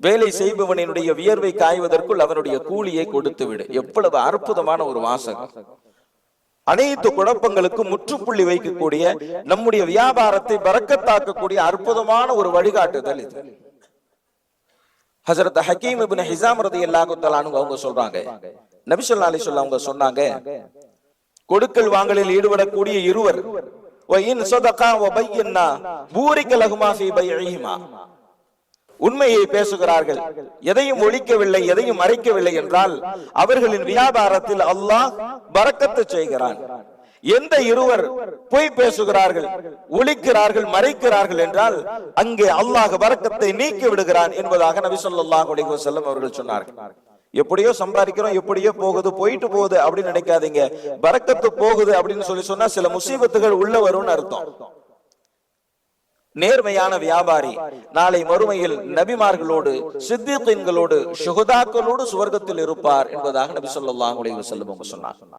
வேலை செய்பவனினுடைய வியர்வை காய்வதற்குள் அவனுடைய கூலியை கொடுத்து விடு எவ்வளவு அற்புதமான ஒரு வாசகம். அனைத்து குழப்பங்களுக்கும் முற்றுப்புள்ளி வைக்கக்கூடிய நம்முடைய வியாபாரத்தை பறக்கத்தாக்கக்கூடிய அற்புதமான ஒரு வழிகாட்டுதல் இது. ஹசரத் ஹக்கீம் இபின் ஹிசாம் ரதி தஆலா அவங்க சொல்றாங்க. நபி அலி சொல்ல அவங்க சொன்னாங்க கொடுக்கல் வாங்கலில் ஈடுபடக்கூடிய இருவர் உண்மையை பேசுகிறார்கள். எதையும் ஒழிக்கவில்லை எதையும் மறைக்கவில்லை என்றால் அவர்களின் வியாபாரத்தில் அல்லாஹ் பறக்கத்து செய்கிறான். எந்த இருவர் பொய் பேசுகிறார்கள் ஒழிக்கிறார்கள் மறைக்கிறார்கள் என்றால் அங்கே அல்லாஹ் பறக்கத்தை நீக்கி விடுகிறான் என்பதாக நபி சொல்லாஹ் செல்லும் அவர்கள் சொன்னார்கள். எப்படியோ சம்பாதிக்கிறோம் எப்படியோ போகுது போயிட்டு போகுது அப்படின்னு நினைக்காதீங்க. பறக்கத்து போகுது அப்படின்னு சொல்லி சொன்னா சில முசீபத்துகள் உள்ள வரும்னு அர்த்தம். நேர்மையான வியாபாரி. நாளை மறுமையில் நபிமார்களோடு சித்திகீன்களோடு சுகதாக்களோடு சுவர்க்கத்தில் இருப்பார் என்பதாக நபி ஸல்லல்லாஹு அலைஹி வஸல்லம் சொன்னார்